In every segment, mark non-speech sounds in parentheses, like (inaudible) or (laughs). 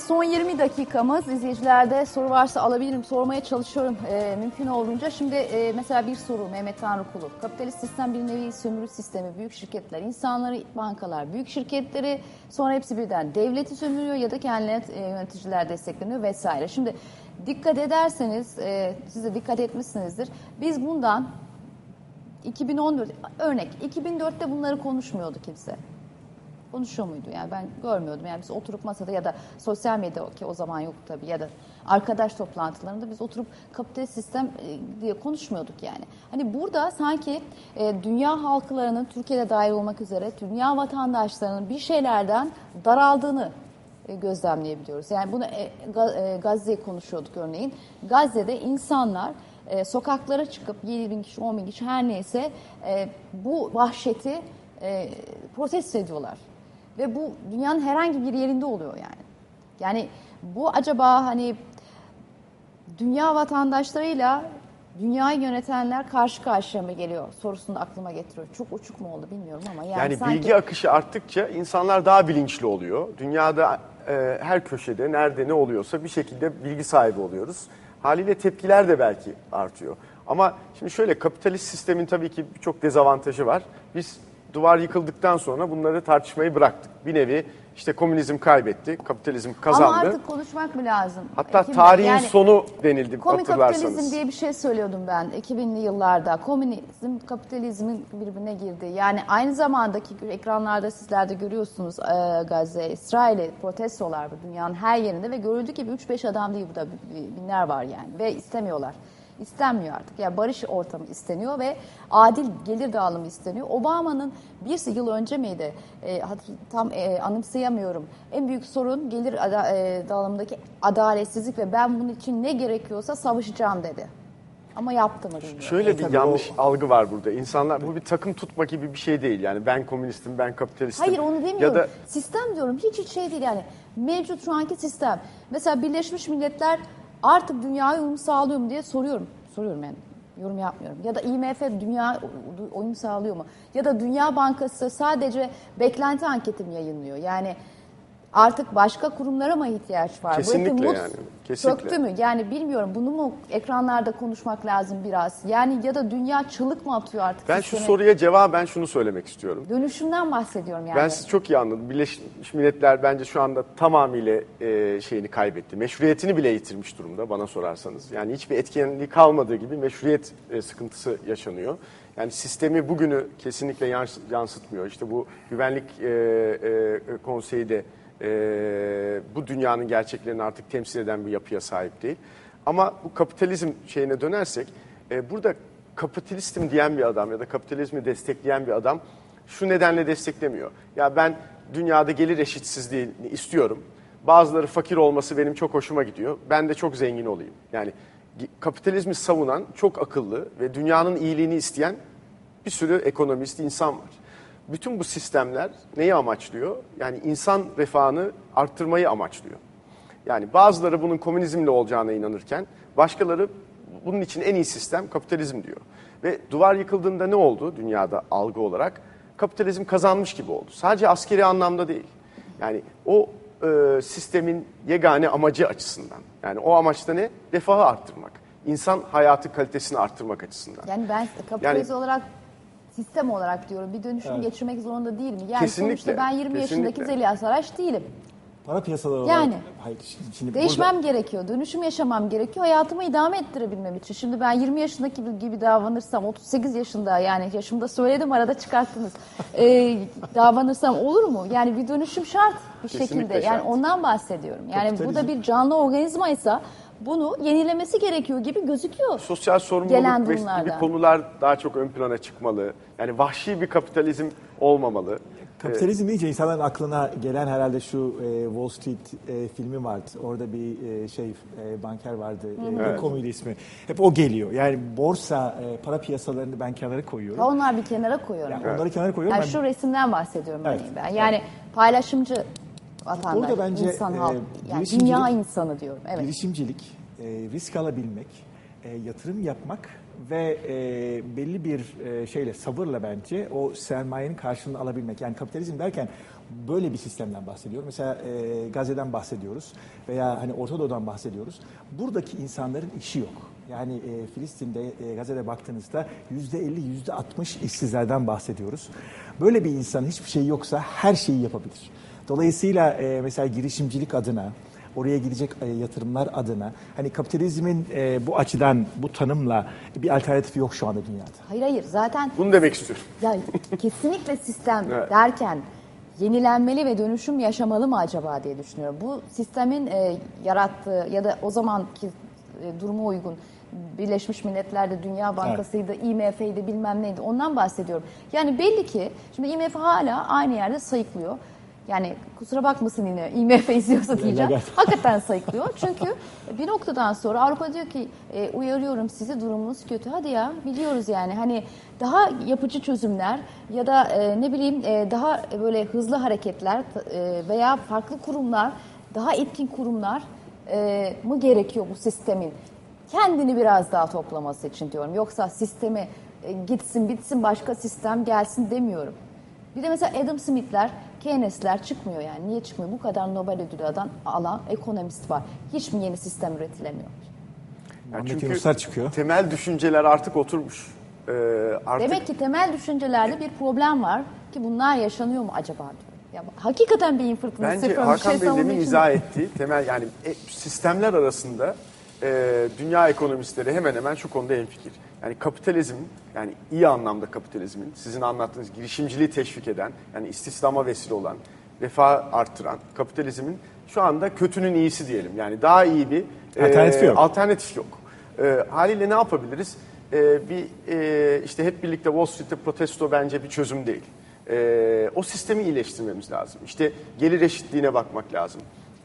Son 20 dakikamız izleyicilerde soru varsa alabilirim sormaya çalışıyorum e, mümkün olduğunca. Şimdi e, mesela bir soru Mehmet Tanrıkulu. Kapitalist sistem bir nevi sömürü sistemi. Büyük şirketler, insanları, bankalar, büyük şirketleri sonra hepsi birden devleti sömürüyor ya da kendilerine yöneticiler destekleniyor vesaire. Şimdi dikkat ederseniz e, siz de dikkat etmişsinizdir. Biz bundan 2014 örnek 2004'te bunları konuşmuyordu kimse konuşuyor muydu? Yani ben görmüyordum. Yani biz oturup masada ya da sosyal medya ki o zaman yok tabii ya da arkadaş toplantılarında biz oturup kapitalist sistem e, diye konuşmuyorduk yani. Hani burada sanki e, dünya halklarının Türkiye'de dahil olmak üzere dünya vatandaşlarının bir şeylerden daraldığını e, gözlemleyebiliyoruz. Yani bunu e, e, Gazze'yi konuşuyorduk örneğin. Gazze'de insanlar e, sokaklara çıkıp 7 bin kişi, 10 bin kişi her neyse e, bu vahşeti e, protesto ediyorlar. Ve bu dünyanın herhangi bir yerinde oluyor yani. Yani bu acaba hani dünya vatandaşlarıyla dünyayı yönetenler karşı karşıya mı geliyor sorusunu da aklıma getiriyor. Çok uçuk mu oldu bilmiyorum ama yani, Yani sanki bilgi akışı arttıkça insanlar daha bilinçli oluyor. Dünyada e, her köşede nerede ne oluyorsa bir şekilde bilgi sahibi oluyoruz. Haliyle tepkiler de belki artıyor. Ama şimdi şöyle kapitalist sistemin tabii ki birçok dezavantajı var. Biz duvar yıkıldıktan sonra bunları tartışmayı bıraktık. Bir nevi işte komünizm kaybetti, kapitalizm kazandı. ama artık konuşmak mı lazım? Hatta Kim- tarihin yani- sonu denildi Komik hatırlarsanız. kapitalizm diye bir şey söylüyordum ben 2000'li yıllarda. Komünizm kapitalizmin birbirine girdi. Yani aynı zamandaki ekranlarda sizler de görüyorsunuz e, Gazze, İsrail'e protestolar bu dünyanın her yerinde ve görüldüğü gibi 3-5 adam değil burada binler var yani ve istemiyorlar. İstenmiyor artık. Yani barış ortamı isteniyor ve adil gelir dağılımı isteniyor. Obama'nın bir yıl önce miydi? E, tam e, anımsayamıyorum. En büyük sorun gelir ada, e, dağılımındaki adaletsizlik ve ben bunun için ne gerekiyorsa savaşacağım dedi. Ama yaptı mı bilmiyorum. Şöyle bir tabii yanlış algı var burada. İnsanlar bu bir takım tutma gibi bir şey değil. Yani ben komünistim, ben kapitalistim. Hayır onu demiyorum. Ya da Sistem diyorum hiç hiç şey değil yani. Mevcut şu anki sistem. Mesela Birleşmiş Milletler artık dünyaya uyum sağlıyor mu diye soruyorum. Soruyorum yani. Yorum yapmıyorum. Ya da IMF dünya uyum sağlıyor mu? Ya da Dünya Bankası sadece beklenti anketi mi yayınlıyor? Yani artık başka kurumlara mı ihtiyaç var? Bu Kesinlikle mut yani, kesinlikle. Söktü mü? Yani bilmiyorum. Bunu mu ekranlarda konuşmak lazım biraz? Yani ya da dünya çığlık mı atıyor artık? ben şu sisteme? soruya cevaben şunu söylemek istiyorum. Dönüşümden bahsediyorum yani. Ben sizi çok iyi anladım. Birleşmiş Milletler bence şu anda tamamıyla e, şeyini kaybetti. Meşruiyetini bile yitirmiş durumda bana sorarsanız. Yani hiçbir etkenliği kalmadığı gibi meşruiyet e, sıkıntısı yaşanıyor. Yani sistemi bugünü kesinlikle yans- yansıtmıyor. İşte bu güvenlik e, e, konseyi de e, bu dünyanın gerçeklerini artık temsil eden bir yapıya sahip değil. Ama bu kapitalizm şeyine dönersek, e, burada kapitalistim diyen bir adam ya da kapitalizmi destekleyen bir adam şu nedenle desteklemiyor. Ya ben dünyada gelir eşitsizliğini istiyorum. Bazıları fakir olması benim çok hoşuma gidiyor. Ben de çok zengin olayım. Yani kapitalizmi savunan, çok akıllı ve dünyanın iyiliğini isteyen bir sürü ekonomist insan var. Bütün bu sistemler neyi amaçlıyor? Yani insan refahını arttırmayı amaçlıyor. Yani bazıları bunun komünizmle olacağına inanırken başkaları bunun için en iyi sistem kapitalizm diyor. Ve duvar yıkıldığında ne oldu dünyada algı olarak? Kapitalizm kazanmış gibi oldu. Sadece askeri anlamda değil. Yani o e, sistemin yegane amacı açısından. Yani o amaçta ne? Refahı arttırmak. İnsan hayatı kalitesini arttırmak açısından. Yani ben kapitalist olarak sistem olarak diyorum bir dönüşüm geçirmek zorunda değil mi? Yani Kesinlikle, sonuçta ben 20 yaşındaki kesinlikle. Zeliha Saraç değilim. Para piyasaları Yani. olarak... Hayır, şimdi, şimdi Değişmem burada- gerekiyor, dönüşüm yaşamam gerekiyor, hayatımı idame ettirebilmem için. Şimdi ben 20 yaşındaki gibi, gibi davranırsam, 38 yaşında yani yaşımda söyledim arada çıkarttınız. (laughs) Ee, davranırsam olur mu? Yani bir dönüşüm şart bir Kesinlikle şekilde. Yani şart. ondan bahsediyorum. Yani bu da Kapitalizm- bir canlı organizmaysa bunu yenilemesi gerekiyor gibi gözüküyor. Sosyal sorumluluk ve gibi konular daha çok ön plana çıkmalı. Yani vahşi bir kapitalizm olmamalı. Kapitalizm deyince insanların aklına gelen herhalde şu e, Wall Street e, filmi vardı. Orada bir e, şey e, banker vardı. E, Evet. komedi ismi. Hep o geliyor. Yani borsa, e, para piyasalarını ben kenara koyuyorum. Onlar bir kenara koyuyorum. Yani onları kenara koyuyorum. Yani Ben- şu resimden bahsediyorum Evet. ben. Yani paylaşımcı vatandaş, Burada bence, insan e, halk, yani dünya insanı diyorum. Evet. Girişimcilik, e, risk alabilmek, e, yatırım yapmak ve e, belli bir e, şeyle sabırla bence o sermayenin karşılığını alabilmek. Yani kapitalizm derken böyle bir sistemden bahsediyorum. Mesela e, Gazze'den bahsediyoruz veya hani Orta Doğu'dan bahsediyoruz. Buradaki insanların işi yok. Yani e, Filistin'de, e, Gazze'de baktığınızda yüzde 50, yüzde 60 işsizlerden bahsediyoruz. Böyle bir insan hiçbir şey yoksa her şeyi yapabilir. Dolayısıyla e, mesela girişimcilik adına, oraya gidecek e, yatırımlar adına hani kapitalizmin e, bu açıdan, bu tanımla bir alternatifi yok şu anda dünyada. Hayır hayır zaten Bunu demek istiyorum. (laughs) ya kesinlikle sistem Evet. derken yenilenmeli ve dönüşüm yaşamalı mı acaba diye düşünüyorum. Bu sistemin e, yarattığı ya da o zamanki e, duruma uygun Birleşmiş Milletler'de Dünya Bankası'ydı, IMF'ydi bilmem neydi ondan bahsediyorum. Yani belli ki şimdi IMF hala aynı yerde sayıklıyor. Yani kusura bakmasın yine IMF izliyorsa diyeceğim. Hakikaten sayıklıyor. (laughs) Çünkü bir noktadan sonra Avrupa diyor ki e, uyarıyorum sizi durumunuz kötü. Hadi ya biliyoruz yani hani daha yapıcı çözümler ya da e, ne bileyim e, daha böyle hızlı hareketler e, veya farklı kurumlar daha etkin kurumlar e, mı gerekiyor bu sistemin? Kendini biraz daha toplaması için diyorum. Yoksa sistemi e, gitsin bitsin başka sistem gelsin demiyorum. Bir de mesela Adam Smith'ler, Keynes'ler çıkmıyor yani. Niye çıkmıyor? Bu kadar Nobel ödülü alan, alan ekonomist var. Hiç mi yeni sistem üretilemiyor? Yani Yunuslar çıkıyor. temel düşünceler artık oturmuş. Ee, artık Demek ki temel düşüncelerde bir problem var ki bunlar yaşanıyor mu acaba diyorum. Ya hakikaten beyin fırtınası Bence yapıyorum. Bir Hakan şey Bey'in savunmak demin için izah ettiği temel yani e, sistemler arasında e, dünya ekonomistleri hemen hemen şu konuda hemfikir. Yani kapitalizm yani iyi anlamda kapitalizmin sizin anlattığınız girişimciliği teşvik eden yani istihdama vesile olan refah arttıran kapitalizmin şu anda kötünün iyisi diyelim. Yani daha iyi bir e, Alternatif yok. alternatif yok. E, haliyle ne yapabiliriz? E, bir e, işte hep birlikte Wall Street'te protesto bence bir çözüm değil. E, o sistemi iyileştirmemiz lazım. İşte gelir eşitliğine bakmak lazım.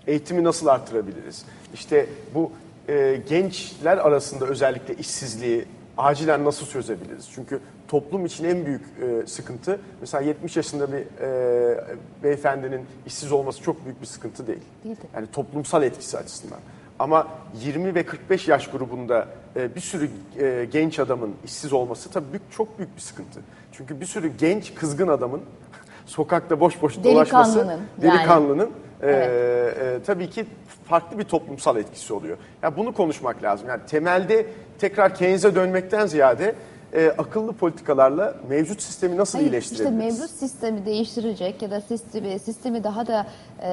Eğitimi nasıl arttırabiliriz? İşte bu e, gençler arasında özellikle işsizliği acilen nasıl çözebiliriz? Çünkü toplum için en büyük e, sıkıntı mesela 70 yaşında bir e, beyefendinin işsiz olması çok büyük bir sıkıntı değil. Değil tabii. Yani toplumsal etkisi açısından. Ama 20 ve 45 yaş grubunda e, bir sürü e, genç adamın işsiz olması tabii büyük, çok büyük bir sıkıntı. Çünkü bir sürü genç kızgın adamın (laughs) sokakta boş boş dolaşması Delikanlının, yani. E, e, tabii ki farklı bir toplumsal etkisi oluyor. Yani bunu konuşmak lazım. Yani temelde tekrar Keynes'e dönmekten ziyade e, akıllı politikalarla mevcut sistemi nasıl Hayır, işte iyileştirebiliriz? mevcut sistemi değiştirecek ya da sistemi, sistemi daha da e,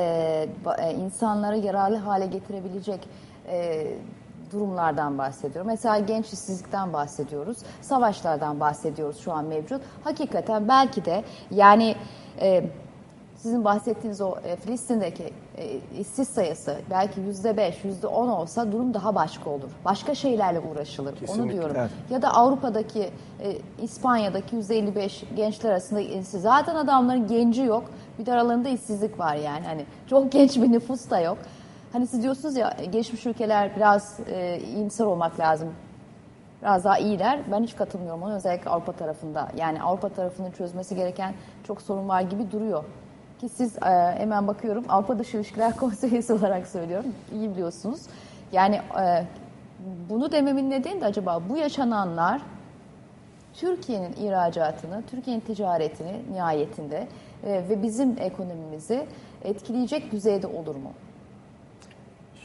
e, insanlara yararlı hale getirebilecek e, durumlardan bahsediyorum. Mesela genç işsizlikten bahsediyoruz, savaşlardan bahsediyoruz şu an mevcut. Hakikaten belki de yani e, sizin bahsettiğiniz o e, Filistin'deki e, işsiz sayısı belki yüzde beş, yüzde on olsa durum daha başka olur. Başka şeylerle uğraşılır. Onu Kesinlikle. diyorum. Evet. Ya da Avrupa'daki, e, İspanya'daki %55 gençler arasında işsiz. Zaten adamların genci yok. Bir de aralarında işsizlik var yani. Hani çok (laughs) genç bir nüfus da yok. Hani siz diyorsunuz ya gelişmiş ülkeler biraz e, iyimser olmak lazım. Biraz daha iyiler. Ben hiç katılmıyorum ona özellikle Avrupa tarafında. Yani Avrupa tarafının çözmesi gereken çok sorun var gibi duruyor. Ki siz e, hemen bakıyorum Avrupa Dış İlişkiler (laughs) Konseyi üyesi olarak söylüyorum. İyi biliyorsunuz. Yani e, bunu dememin nedeni de acaba bu yaşananlar Türkiye'nin ihracatını, Türkiye'nin ticaretini nihayetinde e, ve bizim ekonomimizi etkileyecek düzeyde olur mu?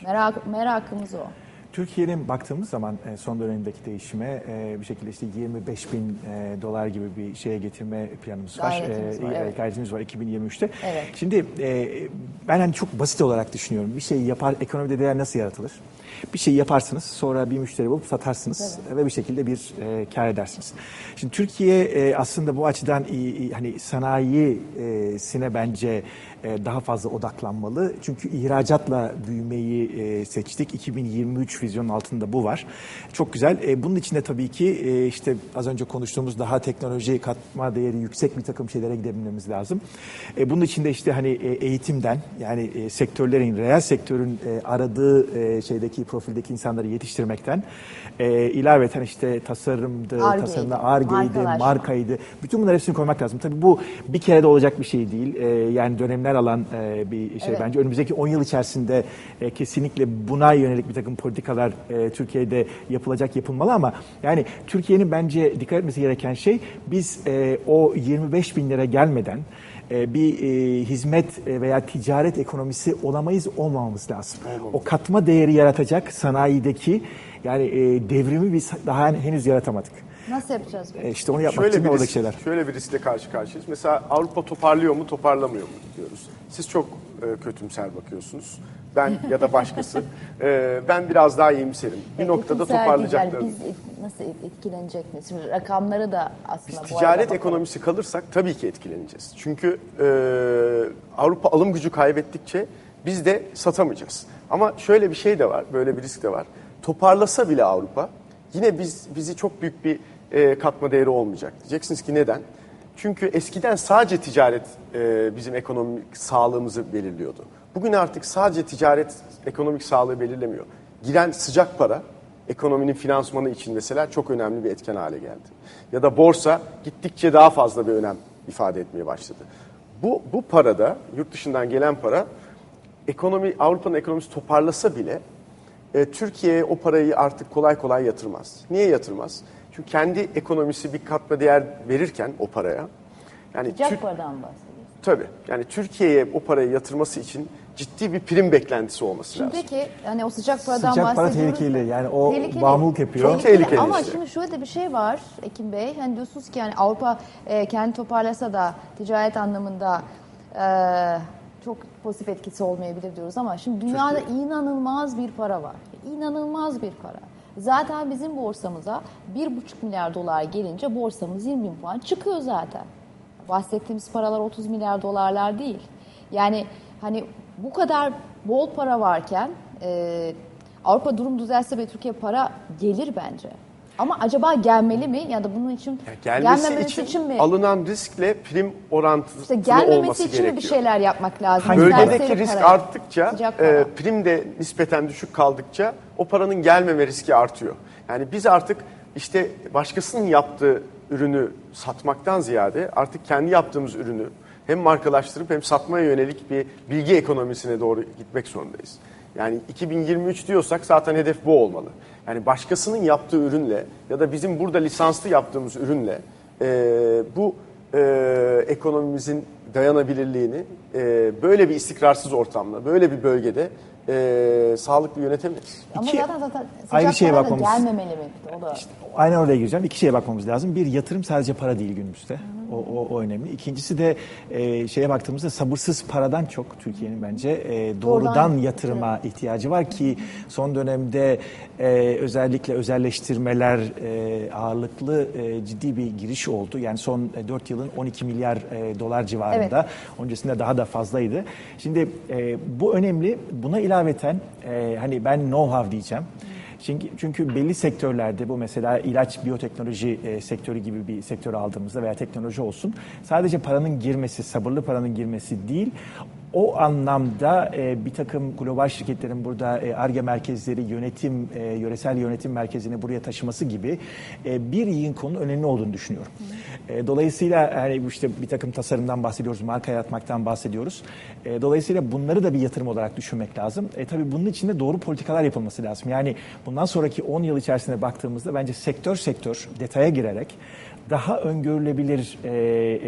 Merak, merakımız o. Türkiye'nin baktığımız zaman e, son dönemdeki değişime e, bir şekilde işte 25 bin e, dolar gibi bir şeye getirme planımız var. Gayretimiz var, evet. Gayretimiz var 2023'te. Evet. Şimdi ben hani çok basit olarak düşünüyorum. Bir şey yapar, ekonomide değer nasıl yaratılır? Bir şey yaparsınız, sonra bir müşteri bulup satarsınız ve bir şekilde bir e, kar edersiniz. Şimdi Türkiye e, aslında bu açıdan iyi, iyi- hani sanayisine bence e, daha fazla odaklanmalı. Çünkü ihracatla büyümeyi e, seçtik. 2023 vizyonun altında bu var. Çok güzel. E, bunun içinde tabii ki e, işte az önce konuştuğumuz daha teknoloji katma değeri yüksek bir takım şeylere gidebilmemiz lazım. E, bunun içinde işte hani e, eğitimden yani e, sektörlerin, reel sektörün e, aradığı e, şeydeki profildeki insanları yetiştirmekten e, ilaveten işte tasarımdı, Ar-Ge'ydi, tasarımda ARGE'ydi, markaydı. Bütün bunları hepsini koymak lazım. Tabii bu bir kere de olacak bir şey değil. E, yani dönemler alan e, bir şey Evet. bence. Önümüzdeki 10 yıl içerisinde e, kesinlikle buna yönelik bir takım politikalar e, Türkiye'de yapılacak, yapılmalı ama yani Türkiye'nin bence dikkat etmesi gereken şey biz e, o 25 bin lira gelmeden bir e, hizmet e, veya ticaret ekonomisi olamayız olmamamız lazım. O katma değeri yaratacak sanayideki yani e, devrimi biz daha henüz yaratamadık. Nasıl yapacağız? E, işte onu yapmak Şöyle için oradaki risk, şeyler. şöyle bir riskle karşı karşıyayız. Mesela Avrupa toparlıyor mu, toparlamıyor mu diyoruz. Siz çok e, kötümser bakıyorsunuz. Ben ya da başkası. (laughs) E, ben biraz daha iyimserim. Bir E, noktada toparlayacaklar. Biz nasıl et- etkilenecek mi? Şimdi rakamları da aslında Biz bu ticaret bakalım. ekonomisi kalırsak tabii ki etkileneceğiz. Çünkü e, Avrupa alım gücü kaybettikçe biz de satamayacağız. Ama şöyle bir şey de var, böyle bir risk de var. Toparlasa bile Avrupa yine biz bizi çok büyük bir e, katma değeri olmayacak. Diyeceksiniz ki neden? Çünkü eskiden sadece ticaret e, bizim ekonomik sağlığımızı belirliyordu. Bugün artık sadece ticaret ekonomik sağlığı belirlemiyor. Giren sıcak para ekonominin finansmanı için mesela çok önemli bir etken hale geldi. Ya da borsa gittikçe daha fazla bir önem ifade etmeye başladı. Bu, bu parada, yurt dışından gelen para, ekonomi Avrupa'nın ekonomisi toparlasa bile e, Türkiye o parayı artık kolay kolay yatırmaz. Niye yatırmaz? Çünkü kendi ekonomisi bir katma değer verirken o paraya, yani Sıcak paradan bahsediyoruz. tabii yani Türkiye'ye o parayı yatırması için ciddi bir prim beklentisi olması Şimdi lazım. peki hani o sıcak paradan Sıcak para bahsediyoruz. tehlikeli. Yani o Tehlikeli. bağımlılık yapıyor. Çok tehlikeli Ama işte. şimdi şöyle de bir şey var Ekim Bey. Hani diyorsunuz ki yani Avrupa e, kendi toparlasa da ticaret anlamında e, çok pozitif etkisi olmayabilir diyoruz ama şimdi dünyada inanılmaz bir para var. İnanılmaz bir para. Zaten bizim borsamıza 1,5 milyar dolar gelince borsamız 20 bin puan çıkıyor zaten. Bahsettiğimiz paralar 30 milyar dolarlar değil. Yani hani bu kadar bol para varken e, Avrupa durum düzelse ve Türkiye para gelir bence. Ama acaba gelmeli mi ya da bunun için Ya gelmesi gelmemesi için, mi? alınan riskle prim orantısı işte gelmemesi olması için gerekiyor. mi bir şeyler yapmak lazım? Serseri Bölgedeki risk para, arttıkça, sıcak para. e, prim de nispeten düşük kaldıkça o paranın gelmeme riski artıyor. Yani biz artık işte başkasının yaptığı ürünü satmaktan ziyade artık kendi yaptığımız ürünü hem markalaştırıp hem satmaya yönelik bir bilgi ekonomisine doğru gitmek zorundayız. Yani 2023 diyorsak zaten hedef bu olmalı. Yani başkasının yaptığı ürünle ya da bizim burada lisanslı yaptığımız ürünle e, bu e, ekonomimizin dayanabilirliğini e, böyle bir istikrarsız ortamda, böyle bir bölgede e, sağlıklı yönetemeyiz. Ama İki zaten zaten ayrı sıcak şeye para da bakmamız- gelmemeli mi? O da Aynen oraya gireceğim. İki şeye bakmamız lazım. Bir yatırım sadece para değil günümüzde. O, o, o önemli. İkincisi de e, şeye baktığımızda sabırsız paradan çok Türkiye'nin bence e, doğrudan, Doğrudan yatırıma ihtiyacı var ki son dönemde e, özellikle özelleştirmeler e, ağırlıklı e, ciddi bir giriş oldu. Yani son 4 yılın 12 milyar e, dolar civarında. Öncesinde daha da fazlaydı. Şimdi e, bu önemli. Buna ilaveten e, hani ben know-how diyeceğim. Çünkü, çünkü belli sektörlerde bu mesela ilaç biyoteknoloji e, sektörü gibi bir sektör aldığımızda veya teknoloji olsun sadece paranın girmesi, sabırlı paranın girmesi değil o anlamda e, bir takım global şirketlerin burada e, ARGE merkezleri, yönetim, e, yöresel yönetim merkezini buraya taşıması gibi e, bir yığın konunun önemli olduğunu düşünüyorum. E, dolayısıyla bu işte bir takım tasarımdan bahsediyoruz, marka yaratmaktan bahsediyoruz. E, dolayısıyla bunları da bir yatırım olarak düşünmek lazım. E, tabii bunun için de doğru politikalar yapılması lazım. Yani bundan sonraki 10 yıl içerisinde baktığımızda bence sektör sektör detaya girerek daha öngörülebilir e,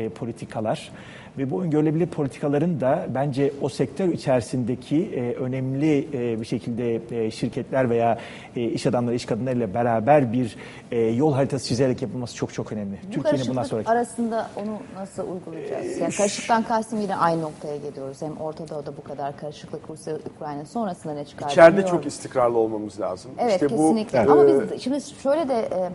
e, politikalar ve bu öngörülebilir politikaların da bence o sektör içerisindeki e, önemli e, bir şekilde e, şirketler veya e, iş adamları, iş kadınlarıyla beraber bir e, yol haritası çizerek yapılması çok çok önemli. Bu Türkiye'nin bundan sonraki arasında onu nasıl uygulayacağız? Yani karışıklıktan kastım yine aynı noktaya geliyoruz. Hem Orta Doğu'da bu kadar karışıklık Rusya, Ukrayna sonrasında ne çıkar? İçeride bilmiyorum. çok istikrarlı olmamız lazım. Evet İşte bu, kesinlikle. e, Ama biz şimdi şöyle de e,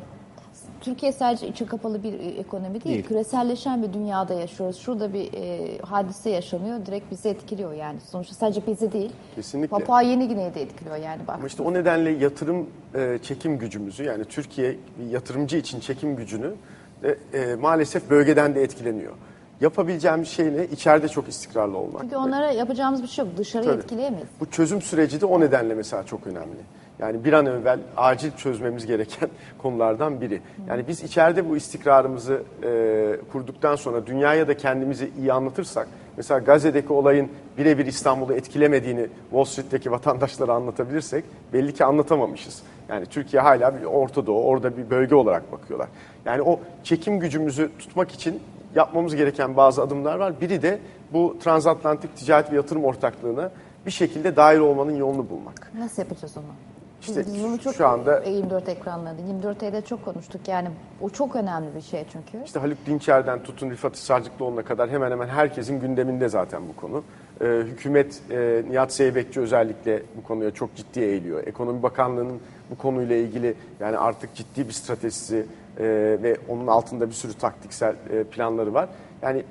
Türkiye sadece içe kapalı bir e, ekonomi değil, Değil. küreselleşen bir dünyada yaşıyoruz. Şurada bir e, hadise yaşanıyor, direkt bizi etkiliyor yani. Sonuçta sadece bizi değil. Kesinlikle. Papua Yeni Gine'yi de etkiliyor yani bak. Ama işte o nedenle yatırım e, çekim gücümüzü yani Türkiye yatırımcı için çekim gücünü de, e, maalesef bölgeden de etkileniyor. Yapabileceğimiz şey ne? İçeride çok istikrarlı olmak. Çünkü onlara yapacağımız bir şey yok. Dışarıyı Tabii. etkileyemeyiz. Bu çözüm süreci de o nedenle mesela çok önemli. Yani bir an evvel acil çözmemiz gereken (laughs) konulardan biri. Yani biz içeride bu istikrarımızı e, kurduktan sonra dünyaya da kendimizi iyi anlatırsak, mesela Gazze'deki olayın birebir İstanbul'u etkilemediğini Wall Street'teki vatandaşlara anlatabilirsek belli ki anlatamamışız. Yani Türkiye hala bir Orta Doğu, orada bir bölge olarak bakıyorlar. Yani o çekim gücümüzü tutmak için yapmamız gereken bazı adımlar var. Biri de bu transatlantik ticaret ve yatırım ortaklığına bir şekilde dahil olmanın yolunu bulmak. Nasıl yapacağız onu? İşte Biz bunu şu çok anda- 24 ekranlarında, 24'te çok konuştuk. Yani o çok önemli bir şey çünkü. İşte Haluk Dinçer'den tutun Rifat Sarcıklıoğlu'na kadar hemen hemen herkesin gündeminde zaten bu konu. Ee, hükümet, e, Nihat Zeybekçi özellikle bu konuya çok ciddi eğiliyor. Ekonomi Bakanlığı'nın bu konuyla ilgili yani artık ciddi bir stratejisi e, ve onun altında bir sürü taktiksel e, planları var. Yani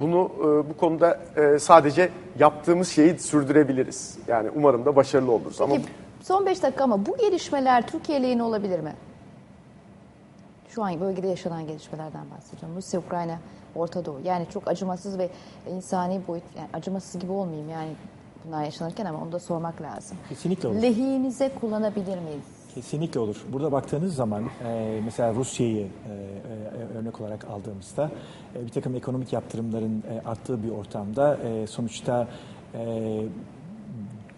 bunu e, bu konuda e, sadece yaptığımız şeyi sürdürebiliriz. Yani umarım da başarılı oluruz. Ama Peki son 5 dakika ama bu gelişmeler Türkiye lehine olabilir mi? Şu an bölgede yaşanan gelişmelerden bahsediyorum. Rusya, Ukrayna, Orta Doğu. Yani çok acımasız ve insani boyut, yani acımasız gibi olmayayım yani bunlar yaşanırken ama onu da sormak lazım. Kesinlikle olur. Lehimize kullanabilir miyiz? Kesinlikle olur. Burada baktığınız zaman e, mesela Rusya'yı e, e, örnek olarak aldığımızda e, bir takım ekonomik yaptırımların e, arttığı bir ortamda e, sonuçta e,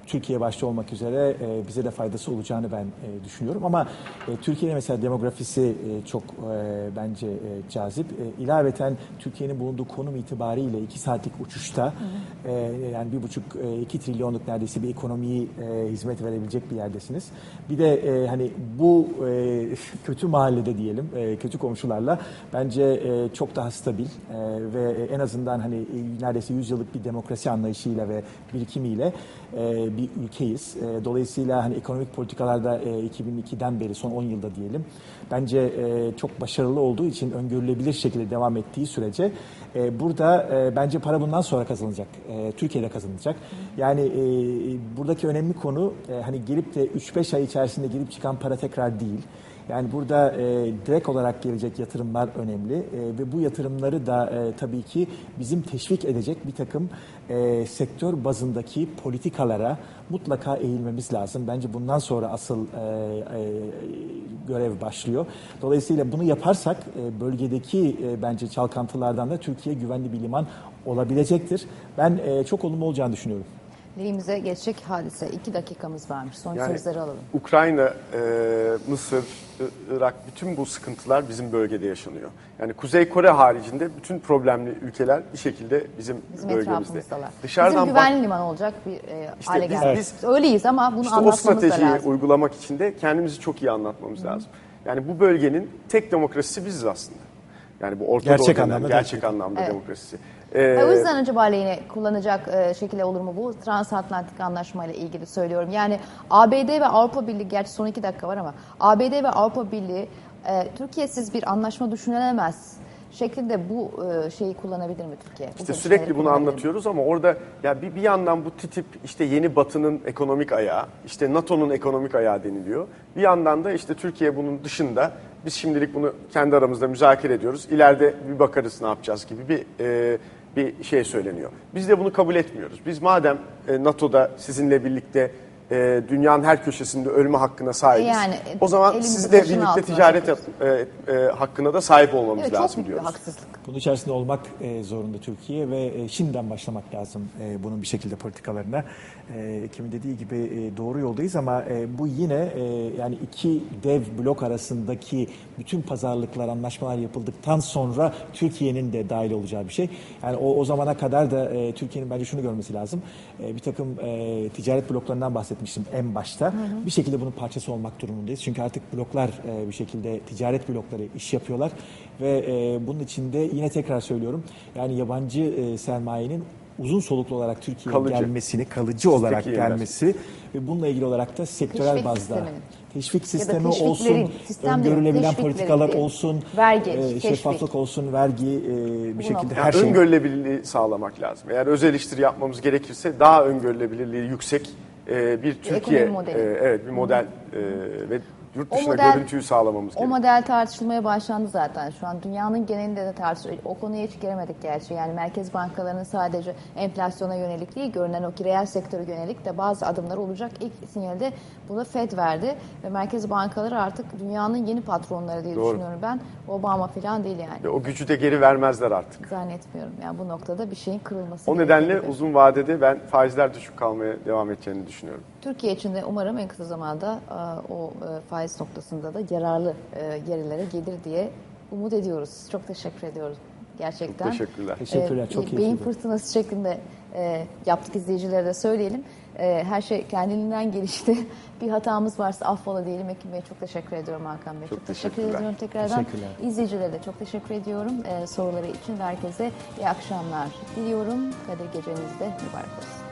Türkiye başta olmak üzere e, bize de faydası olacağını ben e, düşünüyorum. Ama e, Türkiye'nin mesela demografisi e, çok e, bence e, cazip. E, ilaveten Türkiye'nin bulunduğu konum itibariyle iki saatlik uçuşta e, yani bir buçuk e, iki trilyonluk neredeyse bir ekonomiyi e, hizmet verebilecek bir yerdesiniz. Bir de e, hani bu e, (laughs) kötü mahallede diyelim, e, kötü komşularla bence e, çok daha stabil e, ve en azından hani e, neredeyse 100 yıllık bir demokrasi anlayışıyla ve birikimiyle e, bir ülkeyiz. E, dolayısıyla hani ekonomik politikalarda e, 2002'den beri son 10 yılda diyelim bence e, çok başarılı olduğu için öngörülebilir şekilde devam ettiği sürece e, burada e, bence para bundan sonra kazanılacak. E, Türkiye'de kazanılacak. Yani e, buradaki önemli konu e, hani gelip de 3-5 ay içerisinde gelip çıkan para tekrar değil. Yani burada e, direkt olarak gelecek yatırımlar önemli E, ve bu yatırımları da e, tabii ki bizim teşvik edecek bir takım e, sektör bazındaki politikalara mutlaka eğilmemiz lazım. Bence bundan sonra asıl e, e, görev başlıyor. Dolayısıyla bunu yaparsak e, bölgedeki e, bence çalkantılardan da Türkiye güvenli bir liman olabilecektir. Ben e, çok olumlu olacağını düşünüyorum. Lehimize geçecek hadise. 2 dakikamız varmış. Son Yani sözleri alalım. Ukrayna, e, Mısır, Irak bütün bu sıkıntılar bizim bölgede yaşanıyor. Yani Kuzey Kore haricinde bütün problemli ülkeler bir şekilde bizim, Bizim bölgemizde. Dışarıdan Bizim bak- güvenli liman olacak bir e, İşte hale biz- geldik. biz- Öyleyiz ama bunu İşte o anlatmamız da stratejiyi lazım. uygulamak için de kendimizi çok iyi anlatmamız lazım. Yani bu bölgenin tek demokrasisi biziz aslında. Yani bu Orta Gerçek Doğu anlamda gerçek demokrasi. anlamda Evet. demokrasisi. Ee, O yüzden acaba lehine kullanacak e, şekilde olur mu bu? Transatlantik anlaşmayla ilgili söylüyorum. Yani ABD ve Avrupa Birliği, gerçi son iki dakika var ama ABD ve Avrupa Birliği e, Türkiye'siz bir anlaşma düşünülemez şeklinde bu e, şeyi kullanabilir mi Türkiye? Bu İşte gelişmeleri sürekli bunu kullanabilir mi? anlatıyoruz ama orada ya bir, bir yandan bu TTIP işte yeni Batı'nın ekonomik ayağı, işte NATO'nun ekonomik ayağı deniliyor. Bir yandan da işte Türkiye bunun dışında biz şimdilik bunu kendi aramızda müzakere ediyoruz. İleride bir bakarız ne yapacağız gibi bir e, bir şey söyleniyor. Biz de bunu kabul etmiyoruz. Biz madem e, NATO'da sizinle birlikte e, dünyanın her köşesinde ölme hakkına sahibiz. Yani, o zaman sizle taşın birlikte ticaret e, e, hakkına da sahip olmamız Evet, çok lazım bir diyoruz. haksızlık. Bunun içerisinde olmak e, zorunda Türkiye ve e, şimdiden başlamak lazım e, bunun bir şekilde politikalarına. E, kimin dediği gibi e, doğru yoldayız ama e, bu yine e, yani iki dev blok arasındaki bütün pazarlıklar, anlaşmalar yapıldıktan sonra Türkiye'nin de dahil olacağı bir şey. Yani o, o zamana kadar da e, Türkiye'nin bence şunu görmesi lazım. E, bir takım e, ticaret bloklarından bahsetmiştim en başta. Bir şekilde bunun parçası olmak durumundayız. Çünkü artık bloklar e, bir şekilde ticaret blokları iş yapıyorlar ve e, bunun içinde yine tekrar söylüyorum yani yabancı e, sermayenin uzun soluklu olarak Türkiye'ye gelmesini, kalıcı olarak yerler. gelmesi ve bununla ilgili olarak da sektörel Teşvik bazda sisteminin. teşvik sistemi olsun, öngörülebilen politikalar değil. olsun, Vergi, e, teşvik. şeffaflık olsun, vergi e, bir şekilde her Yani şey. öngörülebilirliği sağlamak lazım. Eğer öz eleştiri yapmamız gerekirse daha öngörülebilirliği yüksek e, bir Türkiye, ekonomi modeli. e, evet bir model e, ve yurt O dışına model- görüntüyü sağlamamız O gerekiyor. model tartışılmaya başlandı zaten şu an. Dünyanın genelinde de tartışılıyor. O konuya hiç giremedik gerçi. Yani merkez bankalarının sadece enflasyona yönelik değil, görünen o ki reel sektöre yönelik de bazı adımlar olacak. İlk sinyali de buna FED verdi. Ve merkez bankaları artık dünyanın yeni patronları diye Doğru. düşünüyorum ben. Obama falan değil yani. Ve o gücü de geri vermezler artık. Zannetmiyorum. Yani bu noktada bir şeyin kırılması O nedenle gibi. uzun vadede ben faizler düşük kalmaya devam edeceğini düşünüyorum. Türkiye için de umarım en kısa zamanda e, o e, faiz noktasında da yararlı e, yerlere gelir diye umut ediyoruz. Çok teşekkür ediyoruz. gerçekten. Teşekkürler. Teşekkürler, Ee, çok bir keyifliydi. Beyin fırtınası şeklinde e, yaptık izleyicilere de söyleyelim. E, her şey kendiliğinden gelişti. (laughs) Bir hatamız varsa affola diyelim. Ekim Bey çok teşekkür ediyorum Hakan Bey. Çok teşekkür teşekkürler. ediyorum tekrardan. Teşekkürler. İzleyicilere de çok teşekkür ediyorum. E, soruları için ve herkese iyi akşamlar diliyorum. Kadir geceniz de mübarek olsun.